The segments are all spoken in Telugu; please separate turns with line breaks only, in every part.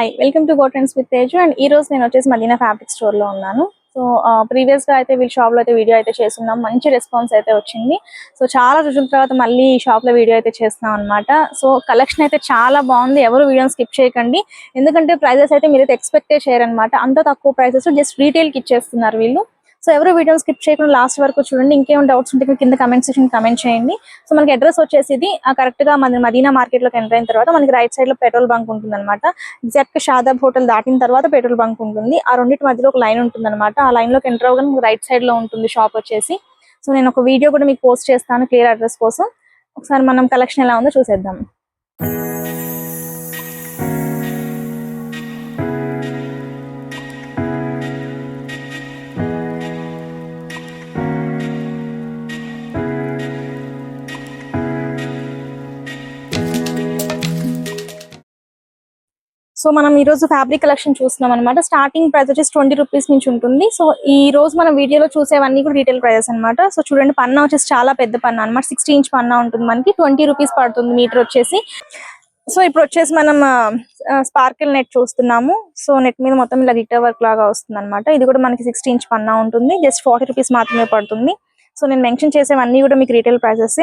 Hi welcome to go trends with Teju and ఈ రోజు నేను వచ్చేసి మదీనా ఫ్యాబ్రిక్ స్టోర్లో ఉన్నాను. సో ప్రీవియస్గా అయితే వీళ్ళ షాప్లో అయితే వీడియో అయితే చేస్తున్నాం. మంచి రెస్పాన్స్ అయితే వచ్చింది. సో చాలా రోజుల తర్వాత మళ్ళీ ఈ షాప్లో వీడియో అయితే చేస్తున్నాం అనమాట సో కలెక్షన్ అయితే చాలా బాగుంది. ఎవరు వీడియోని స్కిప్ చేయకండి. ఎందుకంటే ప్రైజెస్ అయితే మీరైతే ఎక్స్పెక్టే చేయరనమాట అంత తక్కువ ప్రైజెస్ జస్ట్ రీటైల్కి ఇచ్చేస్తున్నారు వీళ్ళు. సో ఎవరు వీడియో స్కిప్ చేయకుండా లాస్ట్ వరకు చూడండి. ఇంకేం డౌట్స్ ఉంటే కింద కమెంట్ సెక్షన్ కమెంట్ చేయండి. సో మనకి అడ్రస్ వచ్చేసి ఇది కరెక్ట్గా మన మదీనా మార్కెట్లోకి ఎంటర్ అయిన తర్వాత మనకి రైట్ సైడ్లో పెట్రోల్ బంక్ ఉంటుంది అనమాట ఎగ్జాక్ట్గా షాదాబ్ హోటల్ దాటిన తర్వాత పెట్రోల్ బంక్ ఉంటుంది. ఆ రెండింటి మధ్యలో ఒక లైన్ ఉంటుంది అనమాట ఆ లైన్లోకి ఎంటర్ అవ్వగానే రైట్ సైడ్లో ఉంటుంది షాప్ వచ్చేసి. సో నేను ఒక వీడియో కూడా మీకు పోస్ట్ చేస్తాను క్లియర్ అడ్రస్ కోసం. ఒకసారి మనం కలెక్షన్ ఎలా ఉందో చూసేద్దాం. సో మనం ఈ రోజు ఫ్యాబ్రిక్ కలెక్షన్ చూస్తున్నాం అనమాట స్టార్టింగ్ ప్రైస్ వచ్చేసి ట్వంటీ రూపీస్ నుంచి ఉంటుంది. సో ఈ రోజు మనం వీడియోలో చూసేవన్నీ కూడా రీటైల్ ప్రైజెస్ అన్నమాట. సో చూడండి పన్నా వచ్చేసి చాలా పెద్ద పన్నా అనమాట సిక్స్టీ ఇంచ్ పన్నా ఉంటుంది మనకి. ట్వంటీ రూపీస్ పడుతుంది మీటర్ వచ్చేసి. సో ఇప్పుడు వచ్చేసి మనం స్పార్కిల్ నెట్ చూస్తున్నాము. సో నెట్ మీద మొత్తం ఇలా గిటర్ వర్క్ లాగా వస్తుంది అనమాట ఇది కూడా మనకి సిక్స్టీ ఇంచ్ పన్నా ఉంటుంది. జస్ట్ ఫార్టీ రూపీస్ మాత్రమే పడుతుంది. సో నేను మెన్షన్ చేసేవన్నీ కూడా మీకు రీటైల్ ప్రైసెస్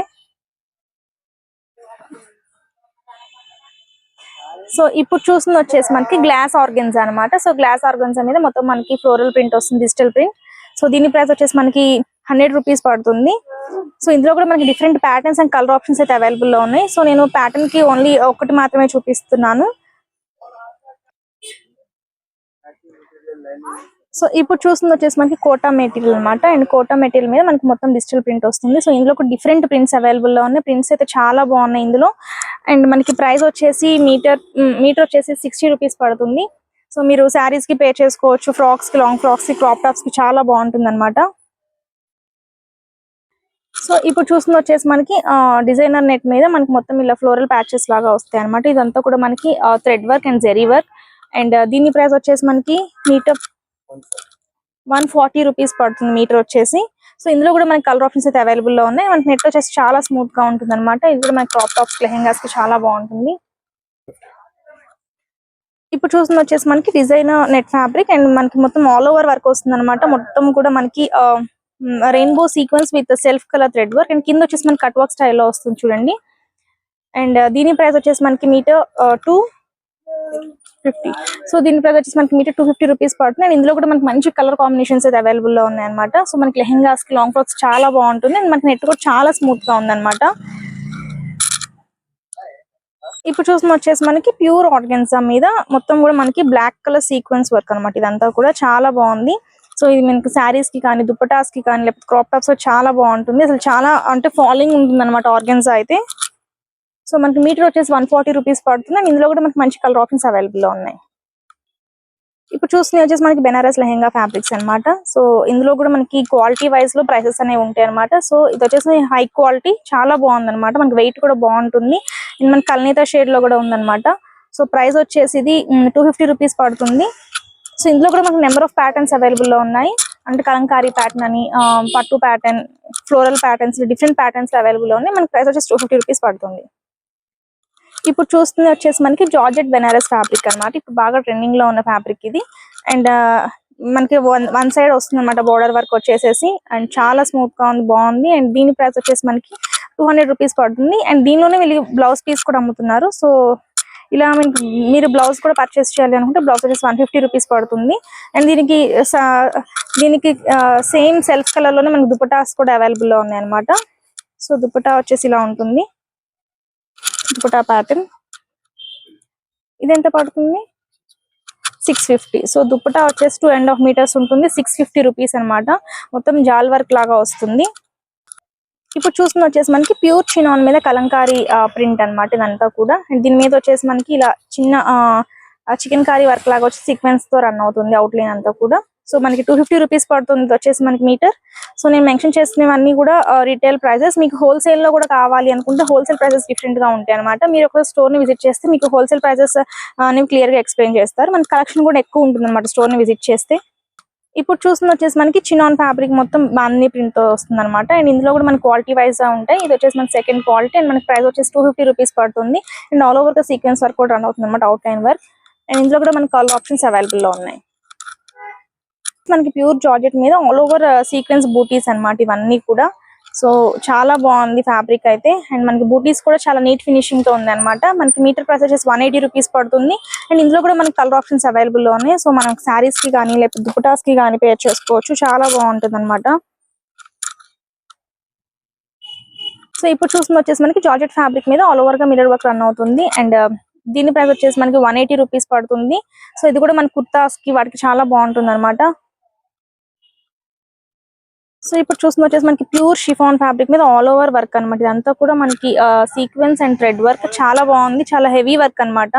సో ఇప్పుడు చూసిన వచ్చేసి మనకి గ్లాస్ ఆర్గన్స్ అన్నమాట. సో గ్లాస్ ఆర్గన్స్ మీద మొత్తం మనకి ఫ్లోరల్ ప్రింట్ వస్తుంది డిజిటల్ ప్రింట్. సో దీని ప్రైస్ వచ్చేసి మనకి హండ్రెడ్ రూపీస్ పడుతుంది. సో ఇందులో కూడా మనకి different patterns and colour options అయితే అవైలబుల్లో ఉన్నాయి. సో నేను ప్యాటర్న్కి ఓన్లీ ఒకటి మాత్రమే చూపిస్తున్నాను. సో ఇప్పుడు చూస్తుంది వచ్చేసి మనకి కోటా మెటీరియల్ అన్నమాట. అండ్ కోటా మెటీరియల్ మీద మనకి మొత్తం డిజిటల్ ప్రింట్ వస్తుంది. సో ఇందులో కూడా డిఫరెంట్ ప్రింట్స్ అవైలబుల్లో ఉన్నాయి. ప్రింట్స్ అయితే చాలా బాగున్నాయి ఇందులో. అండ్ మనకి ప్రైస్ వచ్చేసి మీటర్ మీటర్ వచ్చేసి సిక్స్టీ రూపీస్ పడుతుంది. సో మీరు శారీస్కి పే చేసుకోవచ్చు ఫ్రాక్స్కి లాంగ్ ఫ్రాక్స్కి క్రాప్ టాప్స్కి చాలా బాగుంటుంది అనమాట సో ఇప్పుడు చూస్తుంది వచ్చేసి మనకి డిజైనర్ నెట్ మీద మనకి మొత్తం ఇలా ఫ్లోరల్ ప్యాచెస్ లాగా వస్తాయి అనమాట ఇదంతా కూడా మనకి thread work and zari work and దీని ప్రైస్ వచ్చేసి మనకి మీటర్ వన్ ఫార్టీ రూపీస్ పడుతుంది మీటర్ వచ్చేసి. సో ఇందులో కూడా మనకి కలర్ ఆప్షన్స్ అయితే అవైలబుల్లో ఉన్నాయి. మనకి నెట్ వచ్చేసి చాలా స్మూత్గా ఉంటుంది అనమాట ఇది కూడా మనకి క్రాప్ టాప్స్ లెహెంగాస్కి చాలా బాగుంటుంది. ఇప్పుడు చూస్తుంది వచ్చేసి మనకి డిజైన్ నెట్ ఫ్యాబ్రిక్ అండ్ మనకి మొత్తం ఆల్ ఓవర్ వర్క్ వస్తుంది అనమాట మొత్తం కూడా మనకి rainbow sequence with self colour thread work and కింద వచ్చేసి మనకి కట్ వర్క్ స్టైల్లో వస్తుంది చూడండి. అండ్ దీని ప్రైస్ వచ్చేసి మనకి మీటర్ టూ ఫిఫ్టీ సో దీని ప్రకారం వచ్చేసి మనకి మీటర్ టూ ఫిఫ్టీ రూపీస్ పడుతుంది. అండ్ ఇందులో కూడా మనకి మంచి కలర్ కాంబినేషన్స్ అయితే అవైలబుల్లో ఉన్నాయి అనమాట సో మనకి లెహెంగాస్కి లాంగ్ ఫ్రాక్స్ చాలా బాగుంటుంది. అండ్ మనకి నెట్ కూడా చాలా స్మూత్గా ఉంది ఇప్పుడు చూసిన వచ్చేసి మనకి ప్యూర్ ఆర్గన్సా మీద మొత్తం కూడా మనకి బ్లాక్ కలర్ సీక్వెన్స్ వర్క్ అనమాట ఇదంతా కూడా చాలా బాగుంది. సో ఇది మనకి శారీస్కి కానీ దుప్పటాస్కి కానీ లేకపోతే క్రాప్ టాప్స్ చాలా బాగుంటుంది. అసలు చాలా అంటే ఫాలోయింగ్ ఉంటుంది అనమాట ఆర్గన్సా అయితే. సో మనకి మీటర్ వచ్చేసి వన్ ఫార్టీ రూపీస్ పడుతుంది అండ్ ఇందులో కూడా మనకి మంచి కలర్ ఆప్షన్స్ అవైలబుల్లో ఉన్నాయి. ఇప్పుడు చూస్తున్నది వచ్చేసి మనకి బెనారస్ లెహెంగా ఫ్యాబ్రిక్స్ అన్నమాట. సో ఇందులో కూడా మనకి క్వాలిటీ వైజ్లో ప్రైసెస్ అనేవి ఉంటాయి అనమాట సో ఇది వచ్చేసి హై క్వాలిటీ చాలా బాగుంది అనమాట మనకి వెయిట్ కూడా బాగుంటుంది. ఇది మనకి కల్నీత షేడ్లో కూడా ఉందన్నమాట. సో ప్రైస్ వచ్చేసి ఇది టూ ఫిఫ్టీ రూపీస్ పడుతుంది. సో ఇందులో కూడా మనకి నెంబర్ ఆఫ్ ప్యాటర్న్స్ అవైలబుల్లో ఉన్నాయి. అంటే కలంకారీ ప్యాటర్న్ అని పట్టు pattern floral patterns different patterns అవైలబుల్లో ఉన్నాయి. మనకి ప్రైస్ వచ్చేసి టూ ఫిఫ్టీ రూపీస్ పడుతుంది. ఇప్పుడు చూస్తుంది వచ్చేసి మనకి జార్జెట్ బెనారస్ ఫ్యాబ్రిక్ అన్నమాట. ఇప్పుడు బాగా ట్రెండింగ్లో ఉన్న ఫ్యాబ్రిక్ ఇది. అండ్ uh, మనకి వన్ వన్ సైడ్ వస్తుంది అనమాట బోర్డర్ వర్క్ వచ్చేసేసి. అండ్ చాలా స్మూత్గా ఉంది బాగుంది. అండ్ దీని ప్రైస్ వచ్చేసి మనకి టూ హండ్రెడ్ రూపీస్ పడుతుంది. అండ్ దీనిలోనే వీళ్ళు బ్లౌజ్ పీస్ కూడా అమ్ముతున్నారు. సో ఇలా మీకు మీరు బ్లౌజ్ కూడా పర్చేస్ చేయాలి అనుకుంటే బ్లౌజ్ వచ్చేసి వన్ ఫిఫ్టీ రూపీస్ పడుతుంది. అండ్ దీనికి దీనికి సేమ్ సెల్ఫ్ కలర్లోనే మనకి దుపటాస్ కూడా అవైలబుల్లో ఉన్నాయి అనమాట సో దుపటా వచ్చేసి ఇలా ఉంటుంది. దుపటా ప్యాటర్న్ ఇది ఎంత పడుతుంది? సిక్స్ ఫిఫ్టీ సో దుప్పటా వచ్చేసి టూ అండ్ హాఫ్ మీటర్స్ ఉంటుంది. సిక్స్ ఫిఫ్టీ రూపీస్ అనమాట మొత్తం జాల్ వర్క్ లాగా వస్తుంది. ఇప్పుడు చూసిన వచ్చేసి మనకి ప్యూర్ చినాన్ మీద కలంకారీ ప్రింట్ అనమాట ఇదంతా కూడా. దీని మీద వచ్చేసి మనకి ఇలా చిన్న చికెన్ కారీ వర్క్ లాగా వచ్చి సీక్వెన్స్తో రన్ అవుతుంది. అవుట్లైన్ అంతా కూడా. సో మనకి టూ ఫిఫ్టీ రూపీస్ పడుతుంది వచ్చేసి మనకి మీటర్ సో నేను మెన్షన్ చేసినవన్నీ కూడా రీటైల్ ప్రైజెస్ మీకు హోల్సేల్లో కూడా కావాలి అనుకుంటే హోల్సేల్ ప్రైసెస్ డిఫరెంట్గా ఉంటాయి అనమాట మీరు ఒక స్టోర్ని విజిట్ చేస్తే మీకు హోల్సేల్ ప్రైసెస్ అనేవి క్లియర్గా ఎక్స్ప్లెయిన్ చేస్తారు. మన కలెక్షన్ కూడా ఎక్కువ ఉంటుంది అనమాట స్టోర్ని విజిట్ చేస్తే. ఇప్పుడు చూస్తుంది వచ్చేసి మనకి చినాన్ ఫ్యాబ్రిక్ మొత్తం బాందీ ప్రింట్తో వస్తుంది అనమాట అండ్ ఇందులో కూడా మనకి క్వాలిటీ వైజ్గా ఉంటాయి. ఇది వచ్చేసి మనకి సెకండ్ క్వాలిటీ అండ్ మనకి ప్రైస్ వచ్చేసి టూ ఫిఫ్టీ రూపీస్ పడుతుంది. అండ్ ఆల్ ఓవర్గా సీక్వెన్స్ వర్క్ కూడా రన్ అవుతుంది అనమాట అవుట్ లైన్ వర్క్ అండ్ ఇందులో కూడా మనకి కలర్ ఆప్షన్స్ అవైలబుల్లో ఉన్నాయి. మనకి ప్యూర్ జార్జెట్ మీద ఆల్ ఓవర్ సీక్వెన్స్ బూటీస్ అన్నమాట ఇవన్నీ కూడా. సో చాలా బాగుంది ఫ్యాబ్రిక్ అయితే. అండ్ మనకి బూటీస్ కూడా చాలా నీట్ ఫినిషింగ్తో ఉంది అనమాట మనకి మీటర్ ప్రైస్ వచ్చేసి వన్ ఎయిటీ రూపీస్ పడుతుంది. అండ్ ఇందులో కూడా మనకి కలర్ ఆప్షన్స్ అవైలబుల్ ఉన్నాయి. సో మనం శారీస్కి కానీ లేకపోతే దుపటాస్కి కానీ పేర్ చేసుకోవచ్చు. చాలా బాగుంటుంది అనమాట సో ఇప్పుడు చూస్తుంది వచ్చేసి మనకి జార్జెట్ ఫ్యాబ్రిక్ మీద ఆల్ ఓవర్గా మిరర్ వర్క్ రన్ అవుతుంది. అండ్ దీని ప్రైస్ వచ్చేసి మనకి వన్ ఎయిటీ రూపీస్ పడుతుంది. సో ఇది కూడా మన కుర్తాస్కి వాటికి చాలా బాగుంటుంది అనమాట సో ఇప్పుడు చూస్తుంది వచ్చేసి మనకి ప్యూర్ షిఫాన్ ఫ్యాబ్రిక్ మీద ఆల్ ఓవర్ వర్క్ అనమాట ఇదంతా కూడా మనకి సీక్వెన్స్ అండ్ థ్రెడ్ వర్క్ చాలా బాగుంది చాలా హెవీ వర్క్ అన్నమాట.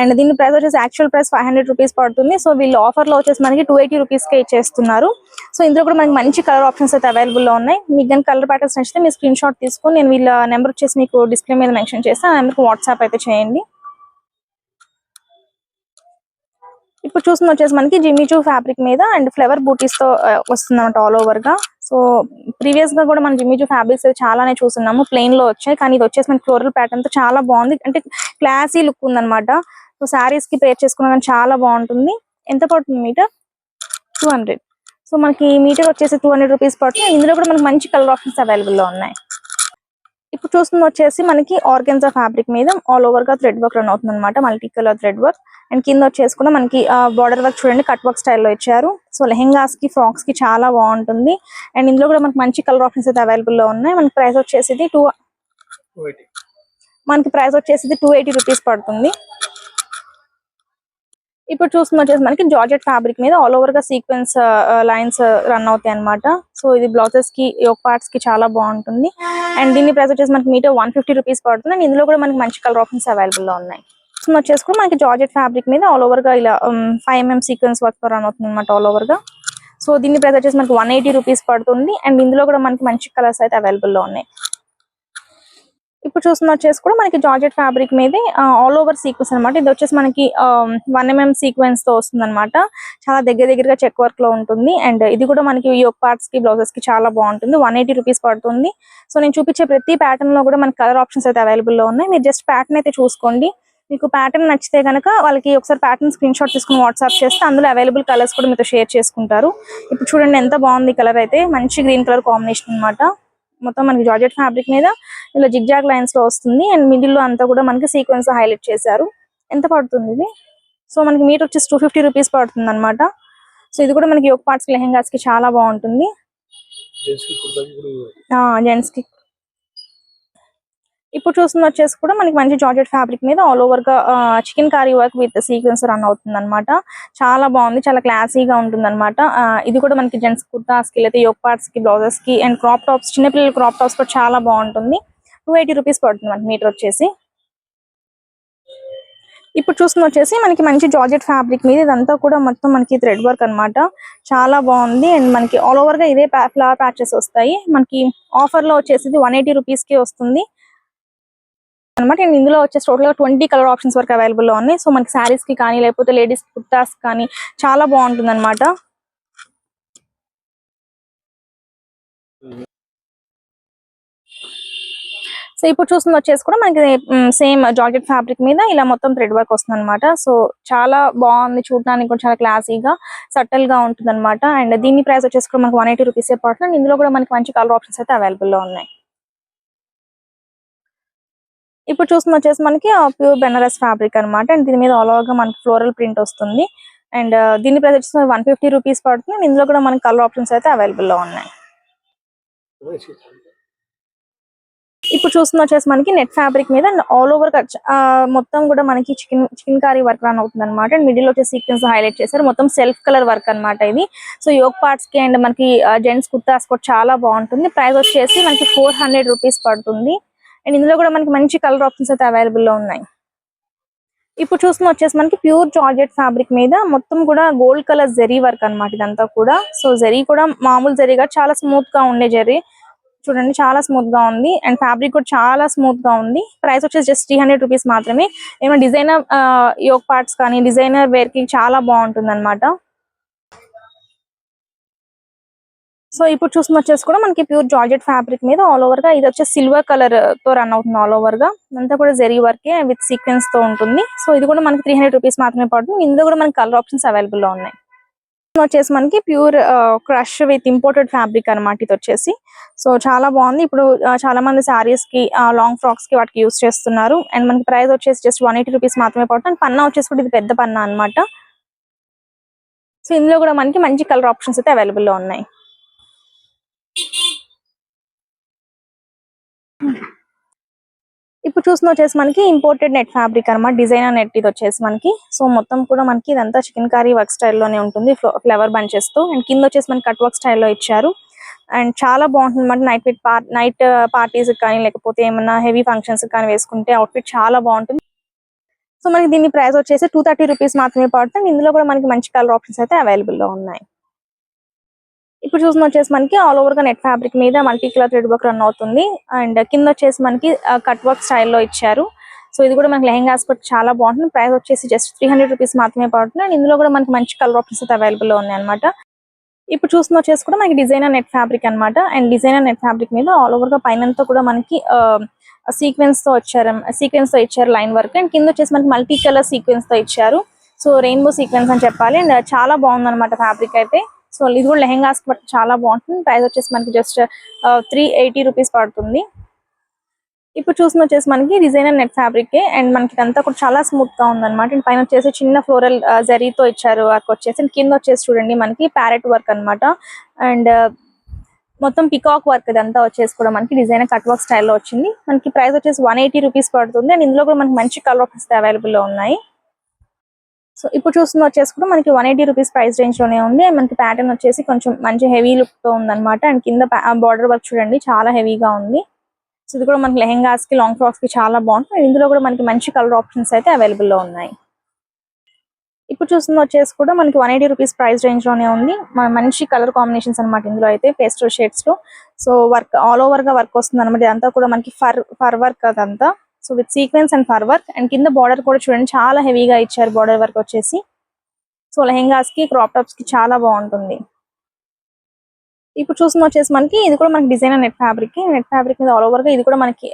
అండ్ దీని ప్రైస్ వచ్చేసి actual price five hundred rupees పడుతుంది. సో వీళ్ళు ఆఫర్లో వచ్చేసి మనకి టూ ఎయిటీ రూపీస్కే ఇచ్చేస్తున్నారు. సో ఇందులో కూడా మనకి మంచి కలర్ ఆప్షన్స్ అయితే అవైలబుల్లో ఉన్నాయి. మీకు కానీ కలర్ ప్యాటర్న్స్ నచ్చితే మీ స్క్రీన్ షాట్ తీసుకొని నేను వీళ్ళ నెంబర్ వచ్చేసి మీకు డిస్ప్లే మీద మెన్షన్ చేస్తే ఆ నెంబర్కి వాట్సాప్ అయితే చేయండి. ఇప్పుడు చూస్తుంది వచ్చేసి మనకి జిమ్మిచూ ఫ్యాబ్రిక్ మీద అండ్ ఫ్లవర్ బూటీస్తో వస్తుంది అనమాట ఆల్ ఓవర్గా. సో ప్రీవియస్గా కూడా మనం జిమ్మిచూ ఫ్యాబ్రిక్స్ చాలానే చూస్తున్నాము ప్లెయిన్లో వచ్చాయి. కానీ ఇది వచ్చేసి మనకి ఫ్లోరల్ ప్యాటర్న్తో చాలా బాగుంది. అంటే క్లాసీ లుక్ ఉందన్నమాట. సో శారీస్కి పేర్ చేసుకున్నా కానీ చాలా బాగుంటుంది. ఎంత పడుతుంది మీటర్ టూ హండ్రెడ్ సో మనకి మీటర్ వచ్చేసి టూ హండ్రెడ్ రూపీస్ పడుతుంది. ఇందులో కూడా మనకి మంచి కలర్ ఆప్షన్స్ అవైలబుల్లో ఉన్నాయి. ఇప్పుడు చూస్తుంది వచ్చేసి మనకి ఆర్గెన్జా ఫ్యాబ్రిక్ మీద ఆల్ ఓవర్గా థ్రెడ్ వర్క్ రన్ అవుతుంది అనమాట multi colour thread work. And కింద వచ్చేసి కూడా మనకి బార్డర్ వర్క్ చూడండి కట్ వర్క్ స్టైల్లో ఇచ్చారు. సో లెహెంగాస్కి ఫ్రాక్స్కి చాలా బాగుంటుంది. అండ్ ఇందులో కూడా మనకి మంచి కలర్ ఆప్షన్స్ అయితే అవైలబుల్లో ఉన్నాయి. మనకి ప్రైస్ వచ్చేసి టూ మనకి ప్రైస్ వచ్చేసి టూ ఎయిటీ రూపీస్ పడుతుంది. ఇప్పుడు చూస్తున్న వచ్చేసి మనకి జార్జెట్ ఫ్యాబ్రిక్ మీద ఆల్ ఓవర్గా సీక్వెన్స్ లైన్స్ రన్ అవుతాయి అనమాట సో ఇది బ్లౌజెస్కి యోక్ పార్ట్స్కి చాలా బాగుంటుంది. అండ్ దీని ప్రైస్ వచ్చేసి మనకి మీటర్ వన్ ఫిఫ్టీ రూపీస్ పడుతుంది. అండ్ ఇందులో కూడా మనకి మంచి కలర్ ఆప్షన్స్ అవైలబుల్లో ఉన్నాయి. సో వచ్చేసి కూడా మనకి జార్జెట్ ఫ్యాబ్రిక్ మీద ఆల్ ఓవర్గా ఇలా five MM sequence work run అవుతుంది అనమాట ఆల్ ఓవర్గా. సో దీని ప్రైస్ వచ్చేసి మనకి వన్ ఎయిటీ రూపీస్ పడుతుంది. అండ్ ఇందులో కూడా మనకి మంచి కలర్స్ అయితే అవైలబుల్లో ఉన్నాయి. ఇప్పుడు చూస్తున్న వచ్చేసి కూడా మనకి జార్జెట్ ఫ్యాబ్రిక్ మీద ఆల్ ఓవర్ సీక్వెన్స్ అనమాట ఇది వచ్చేసి మనకి వన్ ఎంఎం సీక్వెన్స్తో వస్తుంది అనమాట చాలా దగ్గర దగ్గరగా చెక్ వర్క్లో ఉంటుంది. అండ్ ఇది కూడా మనకి యోక్ పార్ట్స్కి బ్లౌజెస్కి చాలా బాగుంటుంది. వన్ ఎయిటీ రూపీస్ పడుతుంది. సో నేను చూపించే ప్రతి ప్యాటర్న్లో కూడా మనకి కలర్ ఆప్షన్స్ అయితే అవైలబుల్లో ఉన్నాయి. మీరు జస్ట్ ప్యాటర్న్ అయితే చూసుకోండి. మీకు ప్యాటర్న్ నచ్చితే కనుక వాళ్ళకి ఒకసారి ప్యాటర్న్ స్క్రీన్ షాట్ తీసుకుని వాట్సాప్ చేస్తే అందులో అవైలబుల్ కలర్స్ కూడా మీతో షేర్ చేసుకుంటారు. ఇప్పుడు చూడండి ఎంత బాగుంది కలర్ అయితే. మంచి గ్రీన్ కలర్ కాంబినేషన్ అన్నమాట. మొత్తం మనకి జార్జెట్ ఫ్యాబ్రిక్ మీద ఇలా జిగ్జాగ్ లైన్స్లో వస్తుంది. అండ్ మిడిల్లో అంతా కూడా మనకి సీక్వెన్స్ హైలైట్ చేశారు. ఎంత పడుతుంది ఇది? సో మనకి మీటర్ వచ్చేసి టూ ఫిఫ్టీ రూపీస్ పడుతుంది అనమాట సో ఇది కూడా మనకి యోగ్ పార్ట్స్ లెహెంగాస్కి చాలా బాగుంటుంది. జెంట్స్కి ఇప్పుడు చూస్తున్న వచ్చేసి కూడా మనకి మంచి జార్జెట్ ఫ్యాబ్రిక్ మీద ఆల్ ఓవర్గా chicken curry work with sequence run అవుతుంది అనమాట చాలా బాగుంది చాలా క్లాసీగా ఉంటుంది అనమాట ఇది కూడా మనకి జెంట్స్ కుర్తాస్కి లేకపోతే యోగ్ పార్ట్స్కి బ్లౌజెస్కి అండ్ క్రాప్ టాప్స్ చిన్నపిల్లల క్రాప్ టాప్స్ కూడా చాలా బాగుంటుంది. టూ ఎయిటీ రూపీస్ పడుతుంది మనకి మీటర్ వచ్చేసి. ఇప్పుడు చూస్తున్న వచ్చేసి మనకి మంచి జార్జెట్ ఫ్యాబ్రిక్ మీద ఇదంతా కూడా మొత్తం మనకి థ్రెడ్ వర్క్ అన్నమాట. చాలా బాగుంది అండ్ మనకి ఆల్ ఓవర్గా ఇదే ఫ్లవర్ ప్యాచెస్ వస్తాయి. మనకి ఆఫర్లో వచ్చేసి వన్ ఎయిటీ రూపీస్కి వస్తుంది. అనమాట అండ్ ఇందులో వచ్చేసి టోటల్గా ట్వంటీ కలర్ ఆప్షన్స్ వరకు అవైలబుల్లో ఉన్నాయి. సో మనకి శారీస్కి కానీ లేకపోతే లేడీస్ కుర్తాస్ కానీ చాలా బాగుంటుంది అనమాట సో ఇప్పుడు చూస్తుంది వచ్చేసి కూడా మనకి సేమ్ జాకెట్ ఫ్యాబ్రిక్ మీద ఇలా మొత్తం థ్రెడ్ వర్క్ వస్తుంది అనమాట సో చాలా బాగుంది. చూడడానికి కూడా చాలా క్లాసీగా సటల్గా ఉంటుంది అనమాట అండ్ దీని ప్రైస్ వచ్చేసి కూడా మనకి వన్ ఎయిటీ రూపీస్ పడుతుంది. అండ్ ఇందులో కూడా మనకి మంచి కలర్ ఆప్షన్స్ అయితే అవైలబుల్లో ఉన్నాయి. ఇప్పుడు చూస్తున్న వచ్చేసి మనకి ప్యూర్ బెనారస్ ఫ్యాబ్రిక్ అనమాట అండ్ దీని మీద ఆల్ ఓవర్గా మనకి ఫ్లోరల్ ప్రింట్ వస్తుంది. అండ్ దీని ప్రైస్ వచ్చేసి వన్ ఫిఫ్టీ రూపీస్ పడుతుంది. ఇందులో కూడా మనకి కలర్ ఆప్షన్స్ అయితే అవైలబుల్లో ఉన్నాయి. ఇప్పుడు చూస్తున్న వచ్చేసి మనకి నెట్ ఫ్యాబ్రిక్ మీద అండ్ ఆల్ ఓవర్ మొత్తం కూడా మనకి chicken chicken curry work run అవుతుంది అనమాట అండ్ మిడిల్ వచ్చే సీక్వెన్స్ హైలైట్ చేశారు. మొత్తం సెల్ఫ్ కలర్ వర్క్ అన్నమాట ఇది. సో యోగ్ పార్ట్స్కి అండ్ మనకి జెంట్స్ కుర్తాస్ కూడా చాలా బాగుంటుంది. ప్రైస్ వచ్చేసి మనకి ఫోర్ హండ్రెడ్ రూపీస్ పడుతుంది. అండ్ ఇందులో కూడా మనకి మంచి కలర్ ఆప్షన్స్ అయితే అవైలబుల్లో ఉన్నాయి. ఇప్పుడు చూస్తున్న వచ్చేసి మనకి ప్యూర్ జార్జెట్ ఫ్యాబ్రిక్ మీద మొత్తం కూడా గోల్డ్ కలర్ జెరీ వర్క్ అన్నమాట ఇదంతా కూడా. సో జెరీ కూడా మామూలు జెరీగా చాలా స్మూత్గా ఉండే జెరీ చూడండి చాలా స్మూత్గా ఉంది. అండ్ ఫ్యాబ్రిక్ కూడా చాలా స్మూత్గా ఉంది. ప్రైస్ వచ్చేసి జస్ట్ త్రీ హండ్రెడ్ రూపీస్ మాత్రమే. ఏమైనా డిజైనర్ యోగ్ పార్ట్స్ కానీ డిజైనర్ వేర్కి చాలా బాగుంటుంది అనమాట సో ఇప్పుడు చూసిన వచ్చేసి కూడా మనకి ప్యూర్ జార్జెట్ ఫ్యాబ్రిక్ మీద ఆల్ ఓవర్గా ఇది వచ్చేసి సిల్వర్ కలర్తో రన్ అవుతుంది ఆల్ ఓవర్గా. అంతా కూడా జెరీ వర్కే విత్ సీక్వెన్స్తో ఉంటుంది. సో ఇది కూడా మనకి త్రీ హండ్రెడ్ రూపీస్ మాత్రమే పడుతుంది. ఇందులో కూడా మనకి కలర్ ఆప్షన్స్ అవైలబుల్లో ఉన్నాయి. వచ్చేసి మనకి pure crush with imported fabric అన్నమాట ఇది వచ్చేసి. సో చాలా బాగుంది. ఇప్పుడు చాలా మంది సారీస్కి లాంగ్ ఫ్రాక్స్కి వాటికి యూస్ చేస్తున్నారు. అండ్ మనకి ప్రైస్ వచ్చేసి జస్ట్ వన్ ఎయిటీ రూపీస్ మాత్రమే పడుతుంది. అండ్ పన్నా వచ్చేసి కూడా ఇది పెద్ద పన్నా అన్నమాట. సో ఇందులో కూడా మనకి మంచి కలర్ ఆప్షన్స్ అయితే అవైలబుల్లో ఉన్నాయి. ఇప్పుడు చూస్తున్న వచ్చేసి మనకి ఇంపోర్టెడ్ నెట్ ఫ్యాబ్రిక్ అన్నమాట. డిజైనర్ నెట్ ఇది వచ్చేసి మనకి. సో మొత్తం కూడా మనకి ఇదంతా చికెన్ కర్రీ వర్క్ స్టైల్లోనే ఉంటుంది. ఫ్లవర్ బంచెస్తో. అండ్ కింద వచ్చేసి మనకి కట్ వర్క్ స్టైల్లో ఇచ్చారు. అండ్ చాలా బాగుంటుంది అనమాట నైట్ విత్ నైట్ పార్టీస్ కానీ లేకపోతే ఏమన్నా హెవీ ఫంక్షన్స్ కానీ వేసుకుంటే అవుట్ఫిట్ చాలా బాగుంటుంది. సో మనకి దీని ప్రైస్ వచ్చేసి టూ థర్టీ రూపీస్ మాత్రమే పడుతుంది. ఇందులో కూడా మనకి మంచి కలర్ ఆప్షన్స్ అయితే అవైలబుల్లో ఉన్నాయి. ఇప్పుడు చూసిన వచ్చేసి మనకి ఆల్ ఓవర్గా నెట్ ఫ్యాబ్రిక్ మీద multi colour thread work run అవుతుంది. అండ్ కింద వచ్చేసి మనకి కట్ వర్క్ స్టైల్లో ఇచ్చారు. సో ఇది కూడా మనకి లెహంగాస్ కూడా చాలా బాగుంటుంది. ప్రైస్ వచ్చేసి జస్ట్ త్రీ హండ్రెడ్ రూపీస్ మాత్రమే పడుతుంది. అండ్ ఇందులో కూడా మనకి మంచి కలర్ ఆప్షన్స్ అయితే అవైలబుల్ ఉన్నాయి అనమాట ఇప్పుడు చూసిన వచ్చేసి కూడా మనకి డిజైనర్ నెట్ ఫ్యాబ్రిక్ అన్నమాట. అండ్ డిజైనర్ నెట్ ఫ్యాబ్రిక్ మీద ఆల్ ఓవర్గా పైన కూడా మనకి సీక్వెన్స్తో వచ్చారు సీక్వెన్స్తో ఇచ్చారు లైన్ వర్క్ అండ్ కింద వచ్చేసి మనకి మల్టీ కలర్ సీక్వెన్స్తో ఇచ్చారు. సో రెయిన్బో సీక్వెన్స్ అని చెప్పాలి. అండ్ చాలా బాగుంది అనమాట ఫ్యాబ్రిక్ అయితే. సో ఇది కూడా లెహెంగాస్ చాలా బాగుంటుంది. ప్రైస్ వచ్చేసి మనకి జస్ట్ త్రీ ఎయిటీ రూపీస్ పడుతుంది. ఇప్పుడు చూసిన వచ్చేసి మనకి డిజైనర్ నెట్ ఫ్యాబ్రిక్ అండ్ మనకి ఇదంతా కూడా చాలా స్మూత్గా ఉంది అనమాట పైన వచ్చేసి చిన్న ఫ్లోరల్ జరీతో ఇచ్చారు వర్క్ వచ్చేసి. కింద వచ్చేసి చూడండి మనకి ప్యారెట్ వర్క్ అన్నమాట. అండ్ మొత్తం పికాక్ వర్క్ ఇదంతా వచ్చేసి కూడా మనకి డిజైన్ కట్ వర్క్ స్టైల్లో వచ్చింది. మనకి ప్రైస్ వచ్చేసి వన్ ఎయిటీ రూపీస్ పడుతుంది. అండ్ ఇందులో కూడా మనకి మంచి కలర్ ఆప్షన్స్ అవైలబుల్లో ఉన్నాయి. సో ఇప్పుడు చూస్తున్న వచ్చేసి కూడా మనకి వన్ ఎయిటీ రూపీస్ ప్రైస్ రేంజ్లోనే ఉంది. మనకి ప్యాటర్న్ వచ్చేసి కొంచెం మంచి హెవీ లుక్తో ఉంది అండ్ కింద బార్డర్ వర్క్ చూడండి చాలా హెవీగా ఉంది. సో ఇది కూడా మనకి లెహెంగాస్కి లాంగ్ ఫ్రాక్స్కి చాలా బాగుంటుంది. ఇందులో కూడా మనకి మంచి కలర్ ఆప్షన్స్ అయితే అవైలబుల్లో ఉన్నాయి. ఇప్పుడు చూస్తున్న వచ్చేసి కూడా మనకి వన్ ఎయిటీ రూపీస్ ప్రైస్ రేంజ్లోనే ఉంది. మంచి కలర్ కాంబినేషన్స్ అన్నమాట ఇందులో అయితే పేస్టల్ షేడ్స్లో. సో వర్క్ ఆల్ ఓవర్గా వర్క్ వస్తుంది అనమాట ఇదంతా కూడా మనకి ఫర్ ఫర్ వర్క్ అదంతా. So with sequence and fur work and కింద బార్డర్ కూడా చూడండి చాలా హెవీగా ఇచ్చారు బార్డర్ వర్క్ వచ్చేసి. సో లెహెంగాస్కి క్రాప్ టాప్స్కి చాలా బాగుంటుంది. ఇప్పుడు చూసిన వచ్చేసి మనకి ఇది కూడా మనకి design net fabric net fabric మీద ఆల్ ఓవర్గా ఇది కూడా మనకి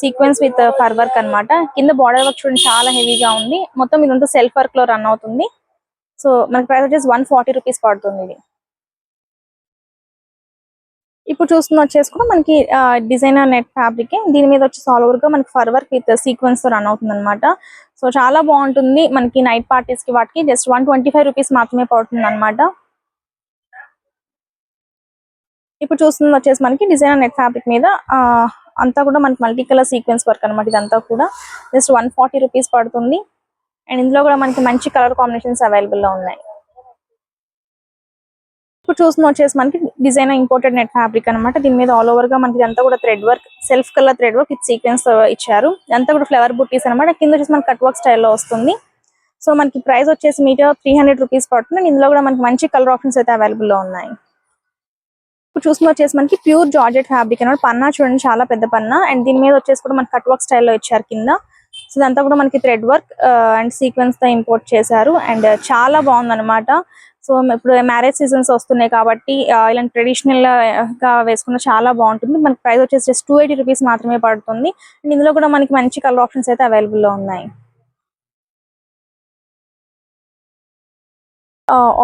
సీక్వెన్స్ విత్ ఫర్ వర్క్ అన్నమాట. కింద బార్డర్ వర్క్ చూడండి చాలా హెవీగా ఉంది. మొత్తం ఇదంతా సెల్ఫ్ వర్క్లో రన్ అవుతుంది. సో మనకి ప్రైస్ వచ్చేసి వన్ ఫార్టీ రూపీస్ పడుతుంది ఇది. ఇప్పుడు చూస్తున్న వచ్చేసి కూడా మనకి డిజైనర్ నెట్ ఫ్యాబ్రిక్ దీని మీద వచ్చేసి ఆల్ ఓవర్గా మనకి fur work with sequence run అవుతుంది అనమాట సో చాలా బాగుంటుంది. మనకి నైట్ పార్టీస్కి వాటికి just one twenty five rupees మాత్రమే పడుతుంది అనమాట ఇప్పుడు చూస్తుంది వచ్చేసి మనకి డిజైనర్ నెట్ ఫ్యాబ్రిక్ మీద అంతా కూడా మనకి మల్టీ కలర్ సీక్వెన్స్ వర్క్ అనమాట ఇదంతా కూడా. జస్ట్ వన్ ఫార్టీ రూపీస్ పడుతుంది. అండ్ ఇందులో కూడా మనకి మంచి కలర్ కాంబినేషన్స్ అవైలబుల్లో ఉన్నాయి. ఇప్పుడు చూసిన వచ్చేసి మనకి డిజైన్ ఇంపోర్టెడ్ నెట్ ఫ్యాబ్రిక్ అన్నమాట. దీని మీద ఆల్ ఓవర్గా మనకి ఇదంతా కూడా thread work self colour thread work ఇది సీక్వెన్స్ ఇచ్చారు. ఇదంతా కూడా ఫ్లవర్ బుట్టీస్ అనమాట కింద వచ్చేసి మనకి కట్ వర్క్ స్టైల్లో వస్తుంది. సో మనకి ప్రైస్ వచ్చేసి మీటర్ త్రీ హండ్రెడ్ రూపీస్ పడుతుంది. ఇందులో కూడా మనకి మంచి కలర్ ఆప్షన్స్ అయితే అవైలబుల్లో ఉన్నాయి. ఇప్పుడు చూసిన వచ్చేసి మనకి ప్యూర్ జార్జెట్ ఫ్యాబ్రిక్ అనమాట పన్నా చూడండి చాలా పెద్ద పన్నా. అండ్ దీని మీద వచ్చేసి కూడా మనకి కట్ వర్క్ స్టైల్లో ఇచ్చారు కింద. సో ఇదంతా కూడా మనకి థ్రెడ్ వర్క్ అండ్ సీక్వెన్స్తో ఇంపోర్ట్ చేశారు. అండ్ చాలా బాగుంది అనమాట సో ఇప్పుడు మ్యారేజ్ సీజన్స్ వస్తున్నాయి కాబట్టి ఇలాంటి ట్రెడిషనల్గా వేసుకున్న చాలా బాగుంటుంది. మనకి ప్రైస్ వచ్చేసి జస్ట్ టూ ఎయిటీ రూపీస్ మాత్రమే పడుతుంది. అండ్ ఇందులో కూడా మనకి మంచి కలర్ ఆప్షన్స్ అయితే అవైలబుల్లో ఉన్నాయి.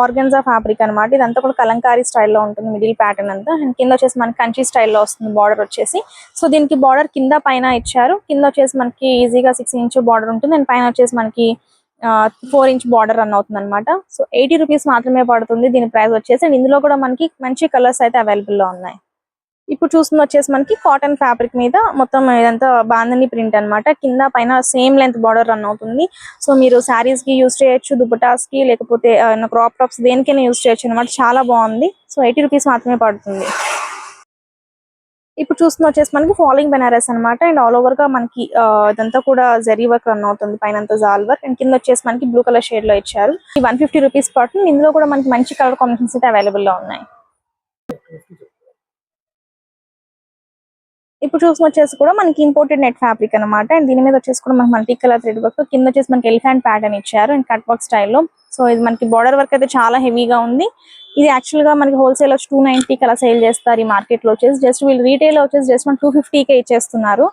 ఆర్గన్జా ఫ్యాబ్రిక్ అన్నమాట. ఇదంతా కూడా కలంకారీ స్టైల్లో ఉంటుంది మిడిల్ ప్యాటర్న్ అంతా. అండ్ కింద వచ్చేసి మనకి కంచి స్టైల్లో వస్తుంది బార్డర్ వచ్చేసి. సో దీనికి బార్డర్ కింద పైన ఇచ్చారు. కింద వచ్చేసి మనకి ఈజీగా సిక్స్ ఇంచ్ బార్డర్ ఉంటుంది. అండ్ పైన వచ్చేసి మనకి ఫోర్ ఇంచ్ బార్డర్ రన్ అవుతుంది అనమాట సో ఎయిటీ రూపీస్ మాత్రమే పడుతుంది. దీని ప్రైస్ వచ్చేసి అండ్ ఇందులో కూడా మనకి మంచి కలర్స్ అయితే అవైలబుల్లో ఉన్నాయి. ఇప్పుడు చూస్తుంది వచ్చేసి మనకి కాటన్ ఫ్యాబ్రిక్ మీద మొత్తం ఇదంతా బాందని ప్రింట్ అన్నమాట. కింద పైన సేమ్ లెంత్ బార్డర్ రన్ అవుతుంది. సో మీరు శారీస్కి యూస్ చేయొచ్చు దుపటాస్కి లేకపోతే క్రాప్ టాప్స్ దేనికైనా యూజ్ చేయొచ్చు అనమాట చాలా బాగుంది. సో ఎయిటీ రూపీస్ మాత్రమే పడుతుంది. ఇప్పుడు చూస్తున్న వచ్చేసి మనకి ఫాలోయింగ్ బెనారస్ అన్నమాట. అండ్ ఆల్ ఓవర్గా మనకి ఇదంతా కూడా జరీ వర్క్ రన్ అవుతుంది. పైన జాల్ వర్క్ అండ్ కింద వచ్చేసి మనకి బ్లూ కలర్ షేడ్లో ఇచ్చారు. ఈ వన్ ఫిఫ్టీ రూపీస్ పడుతుంది ఇందులో కూడా మనకి మంచి కలర్ కాంబినేషన్స్ అయితే అవైలబుల్లో ఉన్నాయి. ఇప్పుడు చూసిన వచ్చేసి కూడా మనకి ఇంపోర్టెడ్ నెట్ ఫ్యాబ్రిక్ అన్నమాట. అండ్ దీని మీద వచ్చేసి కూడా మనకి మల్టీ కలర్ థ్రెడ్ వర్క్ కింద వచ్చేసి మనకి ఎలిఫెంట్ ప్యాటర్న్ ఇచ్చారు. అండ్ కట్ వర్క్ స్టైల్లో సో ఇది మనకి బార్డర్ వర్క్ అయితే చాలా హెవీగా ఉంది. ఇది యాక్చువల్గా మనకి హోల్సేల్ వచ్చి టూ నైన్టీకి అలా సేల్ చేస్తారు ఈ మార్కెట్లో వచ్చేసి. జస్ట్ వీళ్ళు రీటైల్ వచ్చేసి జస్ట్ మన టూ ఫిఫ్టీకే ఇచ్చేస్తున్నారు.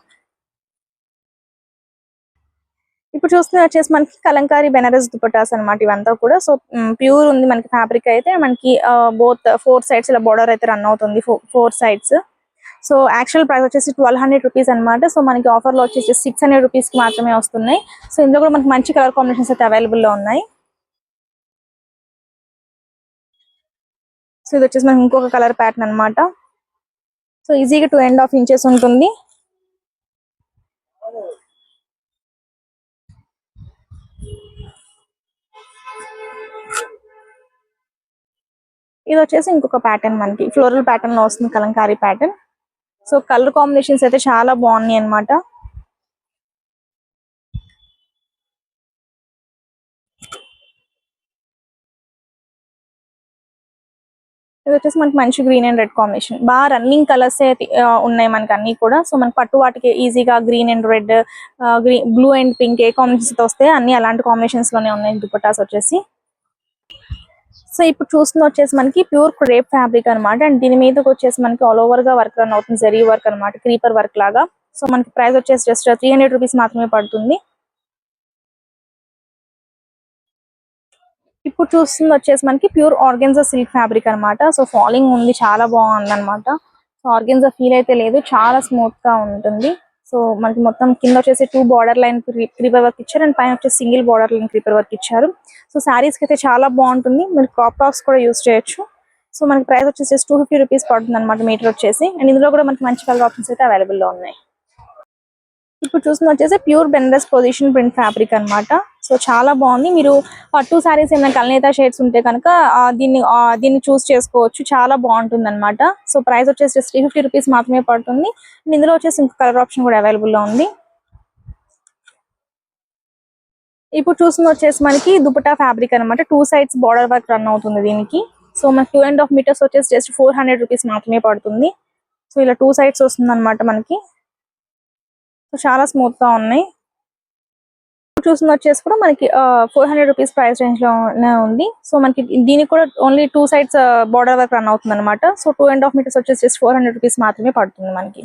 ఇప్పుడు చూస్తున్న వచ్చేసి మనకి కలంకారీ బెనారస్ దుపటాస్ అన్నమాట ఇవంతా కూడా. సో ప్యూర్ ఉంది మనకి ఫ్యాబ్రిక్ అయితే. మనకి బోత్ ఫోర్ సైడ్స్ ఇలా బోర్డర్ అయితే రన్ అవుతుంది four sides so actual price వచ్చేసి ట్వెల్వ్ హండ్రెడ్ రూపీస్ అనమాట సో మనకి ఆఫర్లో వచ్చేసి సిక్స్ హండ్రెడ్ రూపీస్కి మాత్రమే వస్తున్నాయి. సో ఇందులో కూడా మనకి మంచి కలర్ కాంబినేషన్స్ అయితే అవైలబుల్లో ఉన్నాయి. ఇది వచ్చేసి మనకి ఇంకొక కలర్ ప్యాటర్న్ అన్నమాట. సో ఈజీగా టూ అండ్ హాఫ్ ఇంచెస్ ఉంటుంది. ఇది వచ్చేసి ఇంకొక ప్యాటర్న్ మనకి ఫ్లోరల్ ప్యాటర్న్లో వస్తుంది kalamkari pattern so colour combinations అయితే చాలా బాగున్నాయి అన్నమాట. ఇది వచ్చేసి మనకి మంచి గ్రీన్ అండ్ రెడ్ కాంబినేషన్ బాగా రన్నింగ్ కలర్స్ ఉన్నాయి మనకి అన్ని కూడా. సో మనకి పట్టు వాటికి ఈజీగా green and red green blue and pink A combinations వస్తాయి అన్ని అలాంటి కాంబినేషన్స్లోనే ఉన్నాయి దుపట్టాస్ వచ్చేసి. సో ఇప్పుడు చూస్తున్న వచ్చేసి మనకి ప్యూర్ క్రేప్ ఫ్యాబ్రిక్ అన్నమాట. అండ్ దీని మీదకి వచ్చేసి మనకి ఆల్ ఓవర్గా వర్క్ రన్ అవుతుంది జరీ వర్క్ అన్నమాట క్రీపర్ వర్క్ లాగా. సో మనకి ప్రైస్ వచ్చేసి జస్ట్ త్రీ హండ్రెడ్ రూపీస్ మాత్రమే పడుతుంది. ఇప్పుడు చూస్తుంది వచ్చేసి మనకి ప్యూర్ ఆర్గెన్జా సిల్క్ ఫ్యాబ్రిక్ అన్నమాట. సో ఫాలింగ్ ఉంది చాలా బాగుంది అనమాట సో ఆర్గెన్జా ఫీల్ అయితే లేదు చాలా స్మూత్గా ఉంటుంది. సో మనకి మొత్తం కింద వచ్చేసి two border line creeper work ఇచ్చారు. అండ్ పైన వచ్చేసి single border line creeper work ఇచ్చారు. సో శారీస్కి అయితే చాలా బాగుంటుంది. మీరు క్రాప్ టాప్స్ కూడా యూస్ చేయొచ్చు. సో మనకి ప్రైస్ వచ్చేసి టూ ఫిఫ్టీ రూపీస్ పడుతుంది అనమాట మీటర్ వచ్చేసి. అండ్ ఇందులో కూడా మనకి మంచి కలర్ ఆప్షన్స్ అయితే అవైలబుల్లో ఉన్నాయి. ఇప్పుడు చూసిన వచ్చేసి ప్యూర్ బెండస్ పొజిషన్ ప్రింట్ ఫ్యాబ్రిక్ అన్నమాట. సో చాలా బాగుంది. మీరు పట్టు సారీస్ ఏమైనా కల్నేత షేడ్స్ ఉంటే కనుక దీన్ని దీన్ని చూస్ చేసుకోవచ్చు. చాలా బాగుంటుంది అనమాట సో ప్రైస్ వచ్చేసి త్రీ ఫిఫ్టీ రూపీస్ మాత్రమే పడుతుంది. ఇందులో వచ్చేసి ఇంకో కలర్ ఆప్షన్ కూడా అవైలబుల్లో ఉంది. ఇప్పుడు చూసిన వచ్చేసి మనకి దుపటా ఫ్యాబ్రిక్ అన్నమాట. Two sides border work run అవుతుంది దీనికి. సో మనకి టూ అండ్ హాఫ్ మీటర్స్ వచ్చేసి జస్ట్ ఫోర్ హండ్రెడ్ రూపీస్ మాత్రమే పడుతుంది. సో ఇలా టూ సైడ్స్ వస్తుంది అనమాట మనకి. సో చాలా స్మూత్గా ఉన్నాయి. ఇప్పుడు చూసిన వచ్చేసి కూడా మనకి ఫోర్ హండ్రెడ్ రూపీస్ ప్రైస్ రేంజ్లోనే ఉంది. సో మనకి దీనికి కూడా only two sides border work run అవుతుంది అనమాట so two and half metres వచ్చేసి జస్ట్ ఫోర్ హండ్రెడ్ రూపీస్ మాత్రమే పడుతుంది మనకి.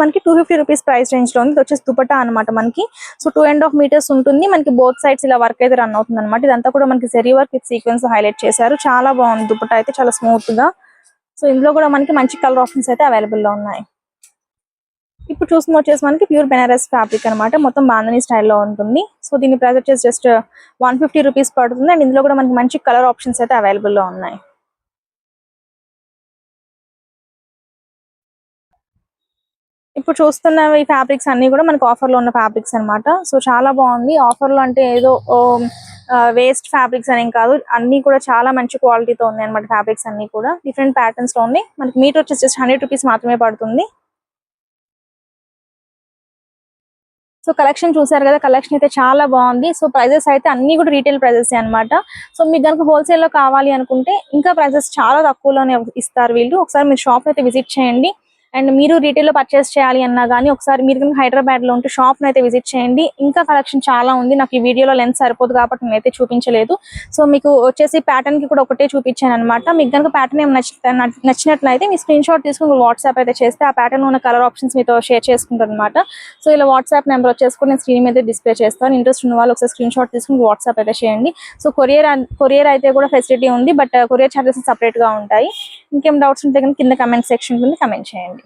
మనకి టూ ఫిఫ్టీ రూపీస్ ప్రైస్ రేంజ్లో ఉంది. ఇది వచ్చేసి దుపట్టా అనమాట మనకి. So two and half metres ఉంటుంది. మనకి బోత్ సైడ్స్ ఇలా వర్క్ అయితే రన్ అవుతుంది అనమాట ఇదంతా కూడా మనకి సెరీ వర్క్ విత్ సీక్వెన్స్ హైలైట్ చేశారు. చాలా బాగుంది దుపట్టా అయితే చాలా స్మూత్గా. సో ఇందులో కూడా మనకి మంచి కలర్ ఆప్షన్స్ అయితే అవైలబుల్లో ఉన్నాయి. ఇప్పుడు చూసిన వచ్చేసి మనకి ప్యూర్ బెనారస్ ఫ్యాబ్రిక్ అనమాట మొత్తం బాంధనీ స్టైల్లో ఉంటుంది. సో దీని ప్రైస్ వచ్చేసి జస్ట్ వన్ ఫిఫ్టీ రూపీస్ పడుతుంది. అండ్ ఇందులో కూడా మనకి మంచి కలర్ ఆప్షన్స్ అయితే అవైలబుల్లో ఉన్నాయి. ఇప్పుడు చూస్తున్న ఈ ఫ్యాబ్రిక్స్ అన్ని కూడా మనకి ఆఫర్లో ఉన్న ఫ్యాబ్రిక్స్ అన్నమాట. సో చాలా బాగుంది. ఆఫర్లో అంటే ఏదో వేస్ట్ ఫ్యాబ్రిక్స్ అనేం కాదు. అన్ని కూడా చాలా మంచి క్వాలిటీతో ఉన్నాయి అనమాట ఫ్యాబ్రిక్స్ అన్ని కూడా. డిఫరెంట్ ప్యాటర్న్స్లో ఉన్నాయి. మనకి మీటర్ వచ్చేసి జస్ట్ హండ్రెడ్ రూపీస్ మాత్రమే పడుతుంది. సో కలెక్షన్ చూసారు కదా కలెక్షన్ అయితే చాలా బాగుంది. సో ప్రైజెస్ అయితే అన్ని కూడా రీటైల్ ప్రైజెస్ అన్నమాట. సో మీకు కనుక హోల్సేల్లో కావాలి అనుకుంటే ఇంకా ప్రైజెస్ చాలా తక్కువలోనే ఇస్తారు వీళ్ళు. ఒకసారి మీరు షాప్ అయితే విజిట్ చేయండి. అండ్ మీరు రీటైల్లో పర్చేస్ చేయాలి అన్నా కానీ ఒకసారి మీరు కనుక హైదరాబాద్లో ఉంటే షాప్ను అయితే విజిట్ చేయండి. ఇంకా కలెక్షన్ చాలా ఉంది. నాకు ఈ వీడియోలో లెన్స్ సరిపోదు కాబట్టి నేనైతే చూపించలేదు. సో మీకు వచ్చేసి ప్యాటర్న్కి కూడా ఒకటే చూపించాను అనమాట మీకు కనుక ప్యాటర్న్ ఏమి నచ్చినట్లయితే మీ స్క్రీన్ షాట్ తీసుకుని వాట్సాప్ అయితే చేస్తే ఆ ప్యాటర్న్ ఉన్న కలర్ ఆప్షన్స్ మీతో షేర్ చేసుకుంటారు అనమాట సో ఇలా వాట్సాప్ నెంబర్ వచ్చేసుకుని నేను స్క్రీన్ మీద డిస్ప్లే చేస్తాను. ఇంట్రెస్ట్ ఉన్న వాళ్ళు ఒకసారి స్క్రీన్ షాట్ తీసుకుని వాట్సాప్ అయితే చేయండి. సో కొరియర్ కొరియర్ అయితే కూడా ఫెసిలిటీ ఉంది. బట్ కొరియర్ ఛార్జెస్ సపరేట్గా ఉంటాయి. ఇంకేం డౌట్స్ ఉంటే కనుక కింద కమెంట్ సెక్షన్ కింద కమెంట్ చేయండి.